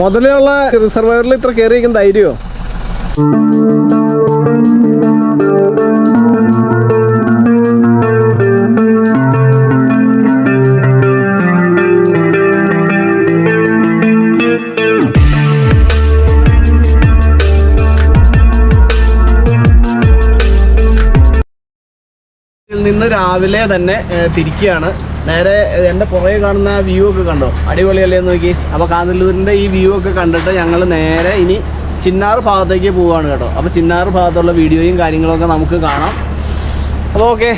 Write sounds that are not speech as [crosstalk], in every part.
മുതലുള്ള റിസർവയറിൽ ഇത്ര കയറിയിരിക്കുന്ന ധൈര്യമോ? നിന്ന് രാവിലെ തന്നെ തിരിക്കുകയാണ്. നേരെ എന്റെ പുറകെ കാണുന്ന വ്യൂ ഒക്കെ കണ്ടോ? അടിപൊളിയല്ലേ നോക്കി. അപ്പോൾ കാന്തല്ലൂരിന്റെ ഈ വ്യൂ ഒക്കെ കണ്ടിട്ട് ഞങ്ങൾ നേരെ ഇനി ചിന്നാർ ഭാഗത്തേക്ക് പോവുകയാണ് കേട്ടോ. അപ്പോൾ ചിന്നാർ ഭാഗത്തുള്ള വീഡിയോയും കാര്യങ്ങളൊക്കെ നമുക്ക് കാണാം. അപ്പോൾ ഓക്കെ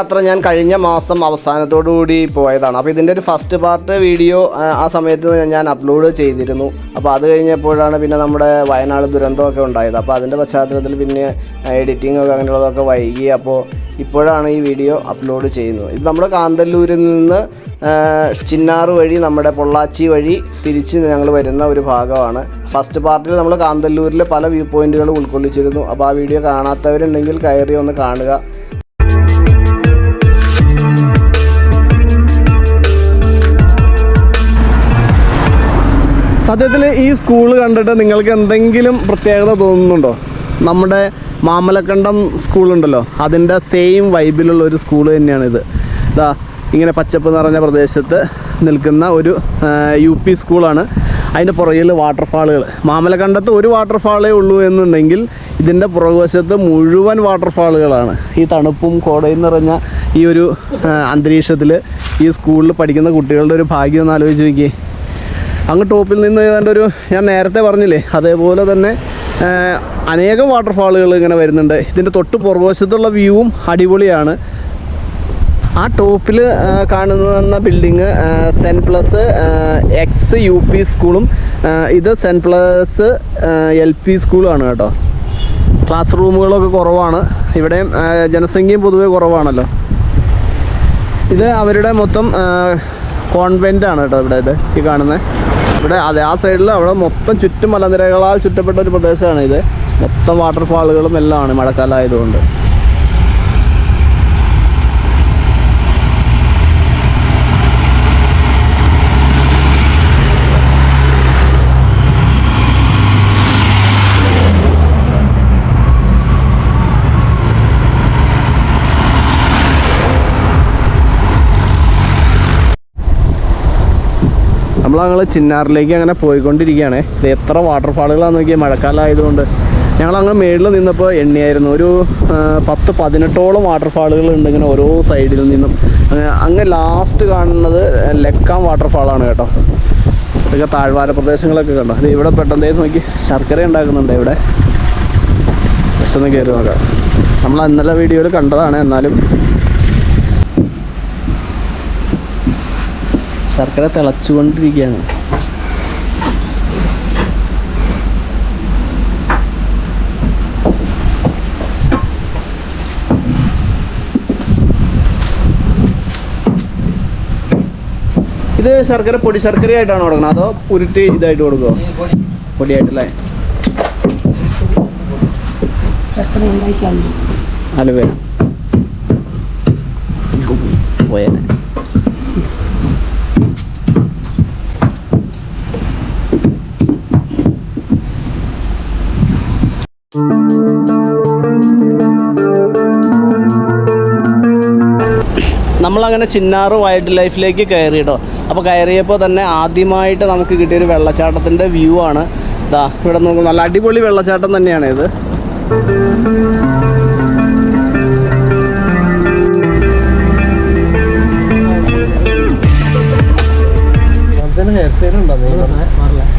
യാത്ര ഞാൻ കഴിഞ്ഞ മാസം അവസാനത്തോടു കൂടി പോയതാണ്. അപ്പോൾ ഇതിന്റെ ഒരു ഫസ്റ്റ് പാർട്ട് വീഡിയോ ആ, സമയത്ത് ഞാൻ അപ്ലോഡ് ചെയ്തിരുന്നു. അപ്പോൾ അത് കഴിഞ്ഞപ്പോഴാണ് പിന്നെ നമ്മുടെ വയനാട് ദുരന്തമൊക്കെ ഉണ്ടായത്. അപ്പോൾ അതിന്റെ പശ്ചാത്തലത്തിൽ പിന്നെ എഡിറ്റിംഗ് ഒക്കെ അങ്ങനെയുള്ളതൊക്കെ വൈകി. അപ്പോൾ ഇപ്പോഴാണ് ഈ വീഡിയോ അപ്ലോഡ് ചെയ്യുന്നത്. ഇത് നമ്മുടെ കാന്തല്ലൂരിൽ നിന്ന് ചിന്നാറ് വഴി നമ്മുടെ പൊള്ളാച്ചി വഴി തിരിച്ച് ഞങ്ങൾ വരുന്ന ഒരു ഭാഗമാണ്. ഫസ്റ്റ് പാർട്ടിൽ നമ്മൾ കാന്തല്ലൂരിലെ പല വ്യൂ പോയിന്റുകൾ ഉൾക്കൊള്ളിച്ചിരുന്നു. അപ്പോൾ ആ വീഡിയോ കാണാത്തവരുണ്ടെങ്കിൽ കയറി ഒന്ന് കാണുക. സത്യത്തിൽ ഈ സ്കൂൾ കണ്ടിട്ട് നിങ്ങൾക്ക് എന്തെങ്കിലും പ്രത്യേകത തോന്നുന്നുണ്ടോ? നമ്മുടെ മാമലക്കണ്ടം സ്കൂളുണ്ടല്ലോ. അതിന്റെ സെയിം വൈബിലുള്ള ഒരു സ്കൂൾ തന്നെയാണ് ഇത്. ഇതാ ഇങ്ങനെ പച്ചപ്പ് നിറഞ്ഞ പ്രദേശത്ത് നിൽക്കുന്ന ഒരു യു പി സ്കൂളാണ് അതിന്റെ പുറകിൽ വാട്ടർഫാളുകൾ മാമലക്കണ്ടത്ത് ഒരു വാട്ടർഫാളേ ഉള്ളൂ എന്നുണ്ടെങ്കിൽ ഇതിന്റെ പുറകുവശത്ത് മുഴുവൻ വാട്ടർഫാളുകളാണ് ഈ തണുപ്പും കോടയും നിറഞ്ഞ ഈ ഒരു അന്തരീക്ഷത്തിൽ ഈ സ്കൂളിൽ പഠിക്കുന്ന കുട്ടികളുടെ ഒരു ഭാഗ്യം ഒന്ന് ആലോചിച്ച് നോക്കിയേ. അങ്ങ് ടോപ്പിൽ നിന്ന് ഏതാണ്ട് ഒരു ഞാൻ നേരത്തെ പറഞ്ഞില്ലേ അതേപോലെ തന്നെ അനേകം വാട്ടർഫാളുകൾ ഇങ്ങനെ വരുന്നുണ്ട്. ഇതിന്റെ തൊട്ട് പുറകുവശത്തുള്ള വ്യൂവും അടിപൊളിയാണ്. ആ ടോപ്പിൽ കാണുന്ന building saint Pius X U P സ്കൂളും ഇത് സെന്റ് പ്ലസ് എൽ പി സ്കൂളുമാണ് കേട്ടോ. ക്ലാസ് റൂമുകളൊക്കെ കുറവാണ്. ഇവിടെയും ജനസംഖ്യയും പൊതുവെ കുറവാണല്ലോ. ഇത് അവരുടെ മൊത്തം ആണ് കേട്ടോ ഇവിടെ ഇത് ഈ കാണുന്നത് ഇവിടെ അതെ ആ സൈഡിൽ അവിടെ മൊത്തം ചുറ്റും മലനിരകളാൽ ചുറ്റപ്പെട്ട ഒരു പ്രദേശമാണ് ഇത് മൊത്തം വാട്ടർഫാളുകളും എല്ലാമാണ് ആണ് നമ്മൾ ഞങ്ങൾ ചിന്നാറിലേക്ക് അങ്ങനെ പോയിക്കൊണ്ടിരിക്കുകയാണ്. ഇത് എത്ര വാട്ടർഫാളുകളാണെന്ന് നോക്കിയാൽ മഴക്കാലമായതുകൊണ്ട് ഞങ്ങൾ അങ്ങ് മേളിൽ നിന്നപ്പോൾ എണ്ണിയായിരുന്നു. ഒരു പത്ത് പതിനെട്ടോളം വാട്ടർഫാളുകൾ ഉണ്ട് ഇങ്ങനെ ഓരോ സൈഡിൽ നിന്നും. അങ്ങ് ലാസ്റ്റ് കാണുന്നത് ലക്കാൻ വാട്ടർഫാളാണ് കേട്ടോ. ഇതൊക്കെ താഴ്വാര പ്രദേശങ്ങളൊക്കെ കണ്ടോ? അത് ഇവിടെ പെട്ടെന്ന് നോക്കി ശർക്കര ഉണ്ടാക്കുന്നുണ്ട് ഇവിടെ. ജസ്റ്റ് ഒന്ന് കയറി നോക്കാം. നമ്മൾ ഇന്നലെ വീഡിയോയിൽ കണ്ടതാണ് എന്നാലും ശർക്കര തിളച്ചുകൊണ്ടിരിക്കുകയാണ്. ഇത് ശർക്കര പൊടി ശർക്കരയായിട്ടാണ് കൊടുക്കുന്നത്? അതോ ഉരുട്ടി ഇതായിട്ട് കൊടുക്കുമോ പൊടിയായിട്ടല്ലേ? ശർക്കര ഉണ്ടാക്കിയാൽ മതി. അലുവ പോയേനെ. നമ്മളങ്ങനെ ചിന്നാറ് വൈൽഡ് ലൈഫിലേക്ക് കയറി കേട്ടോ അപ്പോൾ കയറിയപ്പോൾ തന്നെ ആദ്യമായിട്ട് നമുക്ക് കിട്ടിയൊരു വെള്ളച്ചാട്ടത്തിന്റെ വ്യൂ ആണ്. ഇതാ ഇവിടെ നോക്കും നല്ല അടിപൊളി വെള്ളച്ചാട്ടം തന്നെയാണ് ഇത്.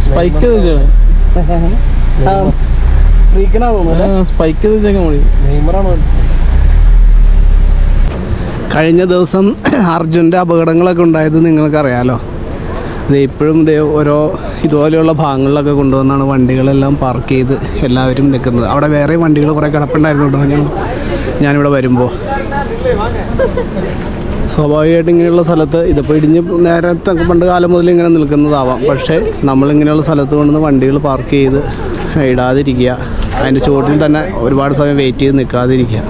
സ്പൈക്ക് സ്പൈക്ക് നെയ്മറാണോ? കഴിഞ്ഞ ദിവസം [clears throat] അർജുന്റെ അപകടങ്ങളൊക്കെ ഉണ്ടായത് നിങ്ങൾക്കറിയാലോ. ഇപ്പോഴും ഇതേ ഓരോ ഇതുപോലെയുള്ള ഭാഗങ്ങളിലൊക്കെ കൊണ്ടുവന്നാണ് വണ്ടികളെല്ലാം പാർക്ക് ചെയ്ത് എല്ലാവരും നിൽക്കുന്നത്. അവിടെ വേറെ വണ്ടികൾ കുറേ കിടപ്പുണ്ടായിരുന്നു ഞാൻ ഞാനിവിടെ വരുമ്പോൾ സ്വാഭാവികമായിട്ട് ഇങ്ങനെയുള്ള സ്ഥലത്ത് ഇതിപ്പോൾ ഇടിഞ്ഞ് നേരത്തെ പണ്ട് കാലം മുതൽ ഇങ്ങനെ നിൽക്കുന്നതാവാം. പക്ഷേ നമ്മളിങ്ങനെയുള്ള സ്ഥലത്ത് കൊണ്ടുവന്ന് വണ്ടികൾ പാർക്ക് ചെയ്ത് ഇടാതിരിക്കുക. അതിന്റെ ചുവട്ടിൽ തന്നെ ഒരുപാട് സമയം വെയിറ്റ് ചെയ്ത് നിൽക്കാതിരിക്കുക.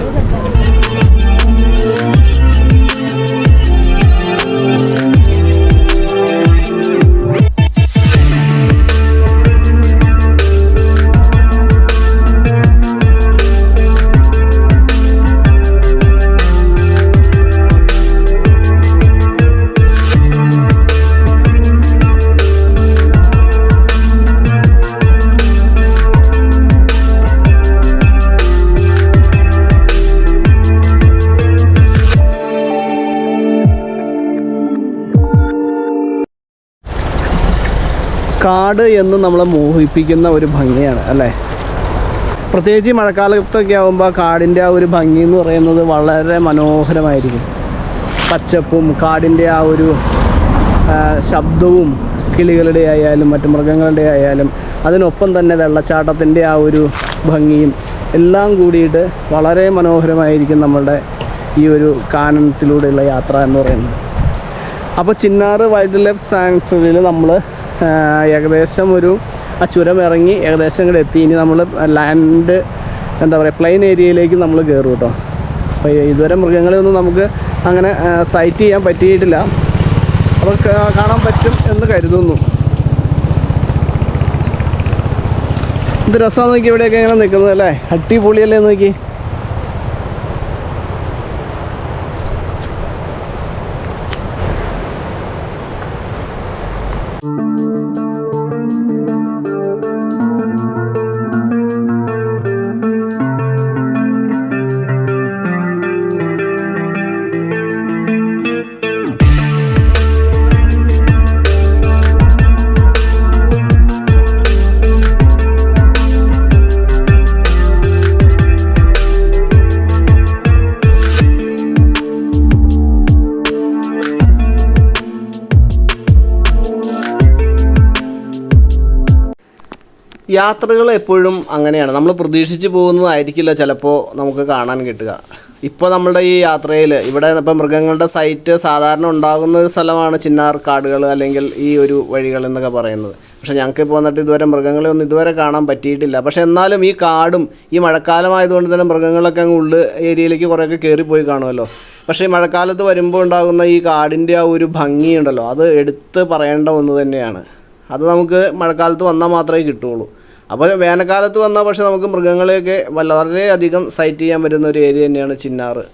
കാട് എന്ന് നമ്മളെ മോഹിപ്പിക്കുന്ന ഒരു ഭംഗിയാണ് അല്ലേ? പ്രത്യേകിച്ച് മഴക്കാലത്തൊക്കെ ആകുമ്പോൾ കാടിന്റെ ആ ഒരു ഭംഗി എന്ന് പറയുന്നത് വളരെ മനോഹരമായിരിക്കും. പച്ചപ്പും കാടിന്റെ ആ ഒരു ശബ്ദവും കിളികളുടെ ആയാലും മറ്റു മൃഗങ്ങളുടെ ആയാലും അതിനൊപ്പം തന്നെ വെള്ളച്ചാട്ടത്തിന്റെ ആ ഒരു ഭംഗിയും എല്ലാം കൂടിയിട്ട് വളരെ മനോഹരമായിരിക്കും നമ്മളുടെ ഈ ഒരു കാനനത്തിലൂടെയുള്ള യാത്ര എന്ന് പറയുന്നത്. അപ്പോൾ ചിന്നാറ് വൈൽഡ് ലൈഫ് സാങ്ച്വറിയിൽ നമ്മൾ ഏകദേശം ഒരു ആ ചുരം ഇറങ്ങി ഏകദേശം ഇങ്ങോട്ട് എത്തി. ഇനി നമ്മൾ ലാൻഡ് എന്താ പറയുക പ്ലെയിൻ ഏരിയയിലേക്ക് നമ്മൾ കയറും കേട്ടോ അപ്പോൾ ഇതുവരെ മൃഗങ്ങളെയൊന്നും നമുക്ക് അങ്ങനെ സൈറ്റ് ചെയ്യാൻ പറ്റിയിട്ടില്ല. അപ്പോൾ കാണാൻ പറ്റും എന്ന് കരുതുന്നു. ഇത് രസമാണ് നോക്കി ഇവിടെയൊക്കെ ഇങ്ങനെ നിൽക്കുന്നത് അല്ലേ? അടിപൊളിയല്ലേ നോക്കി? യാത്രകൾ എപ്പോഴും അങ്ങനെയാണ്. നമ്മൾ പ്രതീക്ഷിച്ച് പോകുന്നതായിരിക്കില്ല ചിലപ്പോൾ നമുക്ക് കാണാൻ കിട്ടുക. ഇപ്പോൾ നമ്മുടെ ഈ യാത്രയിൽ ഇവിടെ ഇപ്പം മൃഗങ്ങളുടെ സൈറ്റ് സാധാരണ ഉണ്ടാകുന്ന ഒരു സ്ഥലമാണ് ചിന്നാർ കാടുകൾ അല്ലെങ്കിൽ ഈ ഒരു വഴികൾ എന്നൊക്കെ പറയുന്നത്. പക്ഷേ ഞങ്ങൾക്ക് ഇപ്പോൾ വന്നിട്ട് ഇതുവരെ മൃഗങ്ങളെ ഒന്നും ഇതുവരെ കാണാൻ പറ്റിയിട്ടില്ല. പക്ഷേ എന്നാലും ഈ കാടും ഈ മഴക്കാലമായതുകൊണ്ട് തന്നെ മൃഗങ്ങളൊക്കെ അങ്ങ് ഉള്ളു ഏരിയയിലേക്ക് കുറേയൊക്കെ കയറിപ്പോയി കാണുമല്ലോ. പക്ഷേ മഴക്കാലത്ത് വരുമ്പോൾ ഉണ്ടാകുന്ന ഈ കാടിന്റെ ആ ഒരു ഭംഗിയുണ്ടല്ലോ അത് എടുത്ത് പറയേണ്ട ഒന്ന് തന്നെയാണ്. അത് നമുക്ക് മഴക്കാലത്ത് വന്നാൽ മാത്രമേ കിട്ടുള്ളൂ അപ്പോൾ വേനൽക്കാലത്ത് വന്നാൽ പക്ഷേ നമുക്ക് മൃഗങ്ങളെയൊക്കെ വളരെയധികം സൈറ്റ് ചെയ്യാൻ പറ്റുന്ന ഒരു ഏരിയ തന്നെയാണ് ചിന്നാറ്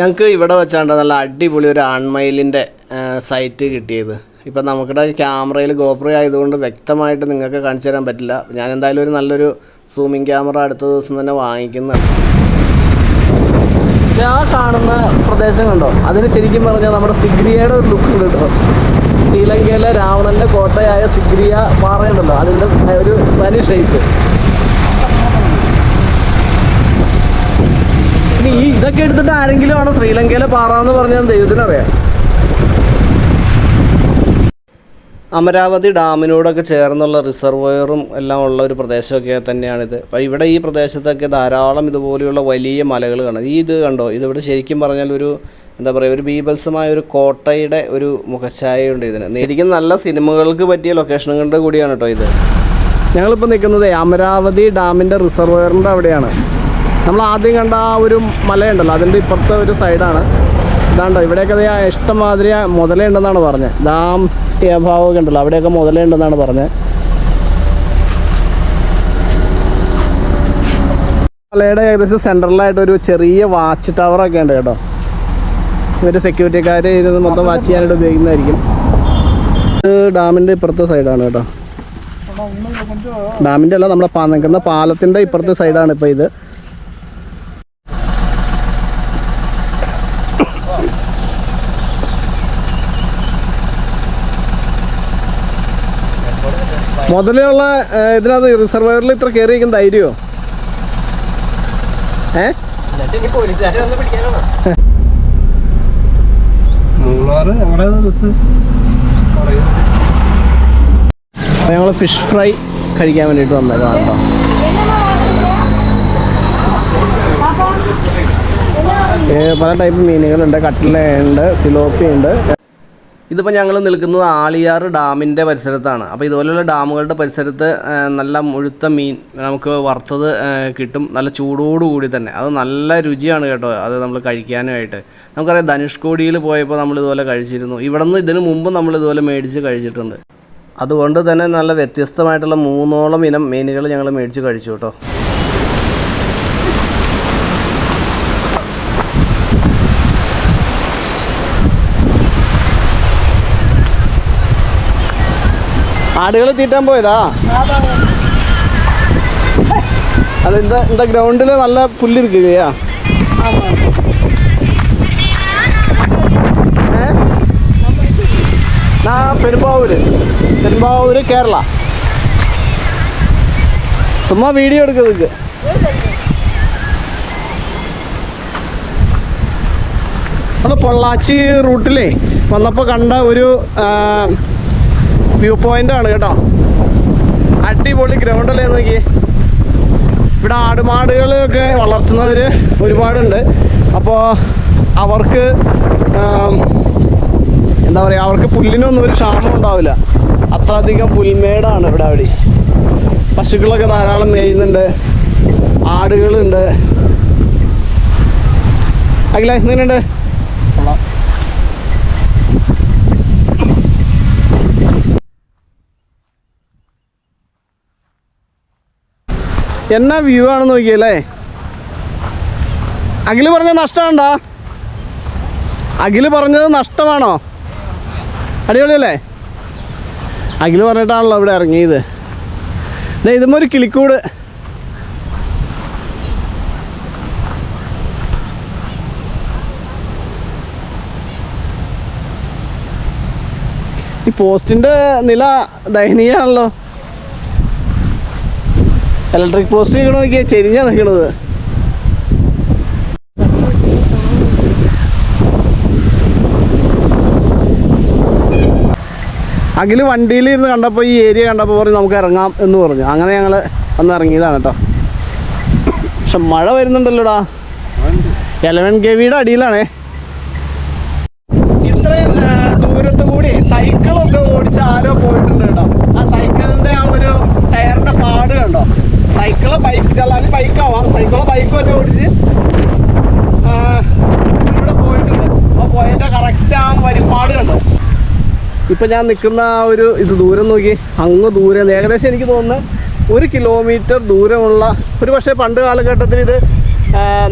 ഞങ്ങൾക്ക് ഇവിടെ വെച്ചാണ്ട് നല്ല അടിപൊളി ഒരു ആൺമയിലിന്റെ സൈറ്റ് കിട്ടിയത്. ഇപ്പം നമുക്കിടെ ക്യാമറയിൽ ഗോപ്രോ ആയതുകൊണ്ട് വ്യക്തമായിട്ട് നിങ്ങൾക്ക് കാണിച്ചു തരാൻ പറ്റില്ല. ഞാൻ എന്തായാലും ഒരു നല്ലൊരു സൂമിങ് ക്യാമറ അടുത്ത ദിവസം തന്നെ വാങ്ങിക്കുന്നുണ്ട് ആ കാണുന്ന പ്രദേശം കണ്ടോ? അതിന് ശരിക്കും പറഞ്ഞാൽ നമ്മുടെ സിഗ്രിയയുടെ ഒരു ലുക്ക് ഉണ്ട് കേട്ടോ. ശ്രീലങ്കയിലെ രാവണന്റെ കോട്ടയായ സിഗ്രിയ പാറയുണ്ടല്ലോ അതിന്റെ ഒരു തനി ഷേപ്പ് ഇനി ഈ ഇതൊക്കെ എടുത്തിട്ട് ആരെങ്കിലും ആണോ ശ്രീലങ്കയിലെ പാറ എന്ന് പറഞ്ഞാൽ ദൈവത്തിനറിയാം അമരാവതി ഡാമിനോടൊക്കെ ചേർന്നുള്ള റിസർവോയറും എല്ലാം ഉള്ള ഒരു പ്രദേശമൊക്കെ തന്നെയാണിത്. അപ്പോൾ ഇവിടെ ഈ പ്രദേശത്തൊക്കെ ധാരാളം ഇതുപോലെയുള്ള വലിയ മലകൾ കാണാം. ഈ ഇത് കണ്ടോ? ഇതിവിടെ ശരിക്കും പറഞ്ഞാൽ ഒരു എന്താ പറയുക ഒരു ബീബൽസുമായ ഒരു കോട്ടയുടെ ഒരു മുഖച്ഛായയുണ്ട് ഇതിന്. ശരിക്കും നല്ല സിനിമകൾക്ക് പറ്റിയ ലൊക്കേഷനുകളുടെ കൂടിയാണ് കേട്ടോ ഇത്. ഞങ്ങളിപ്പോൾ നിൽക്കുന്നത് അമരാവതി ഡാമിന്റെ റിസർവയറിന്റെ അവിടെയാണ്. നമ്മൾ ആദ്യം കണ്ട ആ ഒരു മലയുണ്ടല്ലോ അതിന്റെ ഇപ്പുറത്തെ ഒരു സൈഡാണ് ഇതാണ്ടോ ഇവിടെയൊക്കെ അതേ ഇഷ്ടമാതിരി മുതലേ മുതലുണ്ടെന്നാണ് പറഞ്ഞത്. ഡാം ഭാവമൊക്കെ ഉണ്ടല്ലോ അവിടെയൊക്കെ മുതലുണ്ടെന്നാണ് പറഞ്ഞത്. മലയുടെ ഏകദേശം സെൻട്രലായിട്ട് ഒരു ചെറിയ വാച്ച് ടവറൊക്കെ ഉണ്ട് കേട്ടോ. ഇവർ സെക്യൂരിറ്റിക്കാർ ഇരുന്ന് മൊത്തം വാച്ച് ചെയ്യാനായിട്ട് ഉപയോഗിക്കുന്നതായിരിക്കും. ഇത് ഡാമിന്റെ ഇപ്പുറത്തെ സൈഡാണ് കേട്ടോ. ഡാമിന്റെ അല്ല നമ്മുടെ നിൽക്കുന്ന പാലത്തിന്റെ ഇപ്പുറത്തെ സൈഡാണ് ഇപ്പോൾ ഇത്. മുതലുള്ള ഇതിനകത്ത് റിസർവയറിൽ ഇത്ര കയറിയിരിക്കുന്ന ധൈര്യമോ? ഏ? മൂന്നാറ് എവിടെ ബസ്? ഞങ്ങൾ ഫിഷ് ഫ്രൈ കഴിക്കാൻ വേണ്ടിയിട്ട് വന്നതാണ് കേട്ടോ. പല ടൈപ്പ് മീനുകളുണ്ട് കട്ടിലുണ്ട് സിലോപ്പി ഉണ്ട് ഇതിപ്പോൾ ഞങ്ങൾ നിൽക്കുന്നത് ആളിയാർ ഡാമിന്റെ പരിസരത്താണ്. അപ്പോൾ ഇതുപോലെയുള്ള ഡാമുകളുടെ പരിസരത്ത് നല്ല മുഴുത്ത മീൻ നമുക്ക് വറുത്തത് കിട്ടും. നല്ല ചൂടോടുകൂടി തന്നെ. അത് നല്ല രുചിയാണ് കേട്ടോ അത് നമ്മൾ കഴിക്കാനുമായിട്ട് നമുക്കറിയാം ധനുഷ്കോടിയിൽ പോയപ്പോൾ നമ്മൾ ഇതുപോലെ കഴിച്ചിരുന്നു. ഇവിടെ നിന്ന് ഇതിന് മുമ്പ് നമ്മൾ ഇതുപോലെ മേടിച്ച് കഴിച്ചിട്ടുണ്ട്. അതുകൊണ്ട് തന്നെ നല്ല വ്യത്യസ്തമായിട്ടുള്ള മൂന്നോളം ഇനം മീനുകൾ ഞങ്ങൾ മേടിച്ച് കഴിച്ചു കേട്ടോ. ആടുകൾ തീറ്റാൻ പോയതാ? അത് എന്താ എന്താ ഗ്രൗണ്ടിൽ നല്ല പുല്ലിരിക്കുകയാ? ആ. പെരുമ്പാവൂര്. പെരുമ്പാവൂര് കേരള. ചുമ്മാ വീഡിയോ എടുക്കുന്നത് നമ്മൾ പൊള്ളാച്ചി റൂട്ടിലേ വന്നപ്പോൾ കണ്ട ഒരു വ്യൂ പോയിന്റ് ആണ് കേട്ടോ. അടിപൊളി ഗ്രൗണ്ട് അല്ലേ നോക്കി ഇവിടെ ആടുമാടുകളൊക്കെ വളർത്തുന്നവർ ഒരുപാടുണ്ട്. അപ്പോൾ അവർക്ക് എന്താ പറയുക അവർക്ക് പുല്ലിനൊന്നും ഒരു ക്ഷാമം ഉണ്ടാവില്ല. അത്രയധികം പുൽമേടാണ് ഇവിടെ അവിടെ. പശുക്കളൊക്കെ ധാരാളം മേയുന്നുണ്ട്. ആടുകളുണ്ട്. അഖില എങ്ങനെയുണ്ട് എന്നാ വ്യൂ ആണ് നോക്കിയല്ലേ? അഖിൽ പറഞ്ഞ നഷ്ടമുണ്ടോ? അഖിൽ പറഞ്ഞത് നഷ്ടമാണോ? അടിപൊളിയല്ലേ? അഖിൽ പറഞ്ഞിട്ടാണല്ലോ ഇവിടെ ഇറങ്ങിയത്. ദേ ഇതും ഒരു കിളിക്കൂട്. ഈ പോസ്റ്റിന്റെ നില ദയനീയാണല്ലോ ഇലക്ട്രിക് പോസ്റ്റ് നിൽക്കണ നോക്കിയാൽ ചെരിഞ്ഞാ നിൽക്കണത് അഖിൽ വണ്ടിയിൽ ഇരുന്ന് കണ്ടപ്പോൾ ഈ ഏരിയ കണ്ടപ്പോൾ പറഞ്ഞു നമുക്ക് ഇറങ്ങാം എന്ന് പറഞ്ഞു. അങ്ങനെ ഞങ്ങൾ അന്ന് ഇറങ്ങിയതാണ് കേട്ടോ. പക്ഷെ മഴ വരുന്നുണ്ടല്ലോടാ. എലവൻ കെ വിയുടെ അടിയിലാണേ ഇത്രയും ആ, ദൂരത്ത് കൂടി സൈക്കിളൊക്കെ ഓടിച്ച് ആരോ പോയിട്ടുണ്ട് കേട്ടോ ആ സൈക്കിളിന്റെ ആ ഒരു ടയറിന്റെ പാട് കണ്ടോ സൈക്കിൾ ബൈക്ക് അല്ലെങ്കിൽ ബൈക്കാവാം സൈക്കിളോ ബൈക്കോ ഒക്കെ ഓടിച്ച് ആ, ഇവിടെ പോയിട്ടുണ്ട് അപ്പോൾ പോയതിന്റെ കറക്റ്റ് ആ വരിപ്പാട് കണ്ടോ ഇപ്പൊ ഞാൻ നിൽക്കുന്ന ആ ഒരു ഇത് ദൂരം നോക്കി അങ്ങ് ദൂരെ ഏകദേശം എനിക്ക് തോന്നുന്നു ഒരു കിലോമീറ്റർ ദൂരമുള്ള ഒരു പക്ഷേ പണ്ട് കാലഘട്ടത്തിൽ ഇത്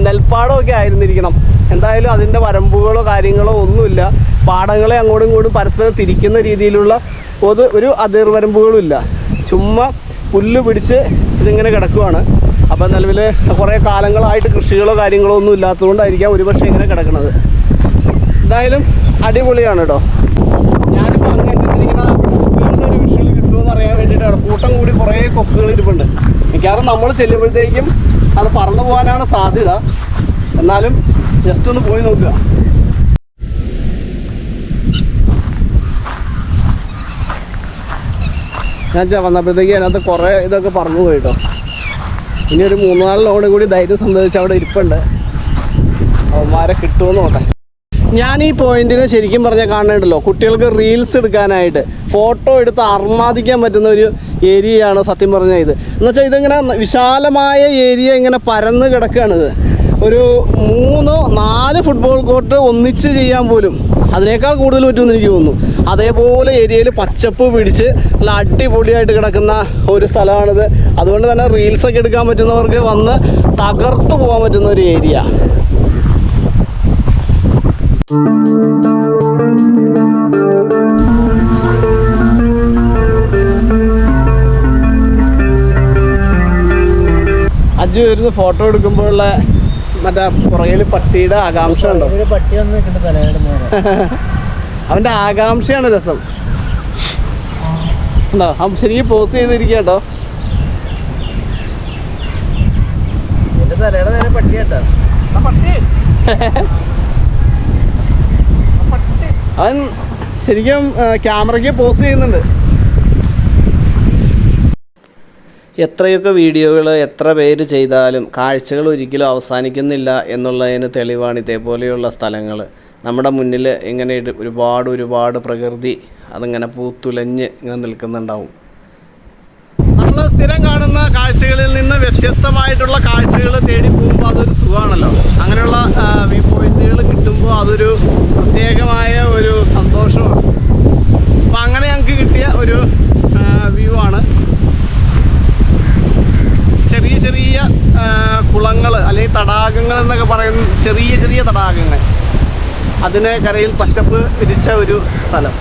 നെൽപ്പാടമൊക്കെ ആയിരുന്നിരിക്കണം. എന്തായാലും അതിന്റെ വരമ്പുകളോ കാര്യങ്ങളോ ഒന്നുമില്ല. പാടങ്ങളെ അങ്ങോട്ടും ഇങ്ങോട്ടും പരസ്പരം തിരിക്കുന്ന രീതിയിലുള്ള ഒരു ഒരു അതിർവരമ്പുകളും ഇല്ല ചുമ്മാ പുല്ല് പിടിച്ച് ഇതിങ്ങനെ കിടക്കുവാണ്. അപ്പം നിലവിൽ കുറേ കാലങ്ങളായിട്ട് കൃഷികളോ കാര്യങ്ങളോ ഒന്നും ഇല്ലാത്തതുകൊണ്ടായിരിക്കാം ഒരുപക്ഷെ ഇങ്ങനെ കിടക്കുന്നത് എന്തായാലും അടിപൊളിയാണ് കേട്ടോ കൂട്ടം കൂടി കുറേ കൊക്കുകൾ ഇരിപ്പുണ്ട്. മിക്കവാറും നമ്മൾ ചെല്ലുമ്പോഴത്തേക്കും അത് പറന്നു പോകാനാണ് സാധ്യത. എന്നാലും ജസ്റ്റ് ഒന്ന് പോയി നോക്കുക. ഞാൻ വന്നപ്പോഴത്തേക്ക് അതിനകത്ത് കുറേ ഇതൊക്കെ പറഞ്ഞു പോയിട്ടോ ഇനി ഒരു മൂന്ന് നാല് ലോഡ് കൂടി ധൈര്യം സംബന്ധിച്ച് അവിടെ ഇരിപ്പുണ്ട്. അവന്മാരെ കിട്ടുമെന്ന് നോക്കാം. ഞാൻ ഈ പോയിന്റിനെ ശരിക്കും പറഞ്ഞാൽ കാണുന്നുണ്ടല്ലോ. കുട്ടികൾക്ക് റീൽസ് എടുക്കാനായിട്ട് ഫോട്ടോ എടുത്ത് അർമാദിക്കാൻ പറ്റുന്ന ഒരു ഏരിയയാണ് സത്യം പറഞ്ഞാൽ ഇത്. എന്നുവെച്ചാൽ ഇതിങ്ങനെ വിശാലമായ ഏരിയ ഇങ്ങനെ പരന്ന് ഇത്. ഒരു മൂന്നോ നാല് ഫുട്ബോൾ കോർട്ട് ഒന്നിച്ച് ചെയ്യാൻ പോലും അതിനേക്കാൾ കൂടുതൽ പറ്റുമെന്ന് എനിക്ക് തോന്നുന്നു. അതേപോലെ ഏരിയയിൽ പച്ചപ്പ് പിടിച്ച് നല്ല അടിപൊളിയായിട്ട് കിടക്കുന്ന ഒരു സ്ഥലമാണിത്. അതുകൊണ്ട് തന്നെ റീൽസൊക്കെ എടുക്കാൻ പറ്റുന്നവർക്ക് വന്ന് തകർത്ത് പോകാൻ പറ്റുന്ന ഒരു ഏരിയ. അജു വരുന്ന ഫോട്ടോ എടുക്കുമ്പോഴുള്ള മറ്റേ പുറകിൽ പട്ടിയുടെ ആകാംക്ഷ ഉണ്ടോ? [laughs] അവന്റെ ആകാംക്ഷയാണ് രസം. ഉണ്ടോ? ശരിക്കും പോസ്റ്റ് ചെയ്തിരിക്കട്ടോ തലയുടെ നേരെ പട്ടി. കേട്ടോ അവൻ ശരിക്കും ക്യാമറയ്ക്ക് പോസ് ചെയ്യുന്നുണ്ട്. എത്രയൊക്കെ വീഡിയോകൾ എത്ര പേര് ചെയ്താലും കാഴ്ചകൾ ഒരിക്കലും അവസാനിക്കുന്നില്ല എന്നുള്ളതിന് തെളിവാണ് ഇതേപോലെയുള്ള സ്ഥലങ്ങൾ. നമ്മുടെ മുന്നിൽ ഇങ്ങനെ ഒരുപാട് ഒരുപാട് പ്രകൃതി അതിങ്ങനെ പൂത്തുലഞ്ഞ് ഇങ്ങനെ നിൽക്കുന്നുണ്ടാവും. നമ്മൾ സ്ഥിരം കാണുന്ന കാഴ്ചകളിൽ നിന്ന് വ്യത്യസ്തമായിട്ടുള്ള കാഴ്ചകൾ തേടി പോകുമ്പോൾ അതൊരു സുഖമാണല്ലോ. അങ്ങനെയുള്ള വ്യൂ പോയിന്റുകൾ കിട്ടുമ്പോൾ അതൊരു പ്രത്യേകമായ ഒരു സന്തോഷമാണ് അപ്പം അങ്ങനെ ഞങ്ങൾക്ക് കിട്ടിയ ഒരു വ്യൂ ആണ് ചെറിയ ചെറിയ കുളങ്ങൾ അല്ലെങ്കിൽ തടാകങ്ങൾ എന്നൊക്കെ പറയുന്ന ചെറിയ ചെറിയ തടാകങ്ങൾ. അതിന് കരയിൽ പച്ചപ്പ് വിരിച്ച ഒരു സ്ഥലം.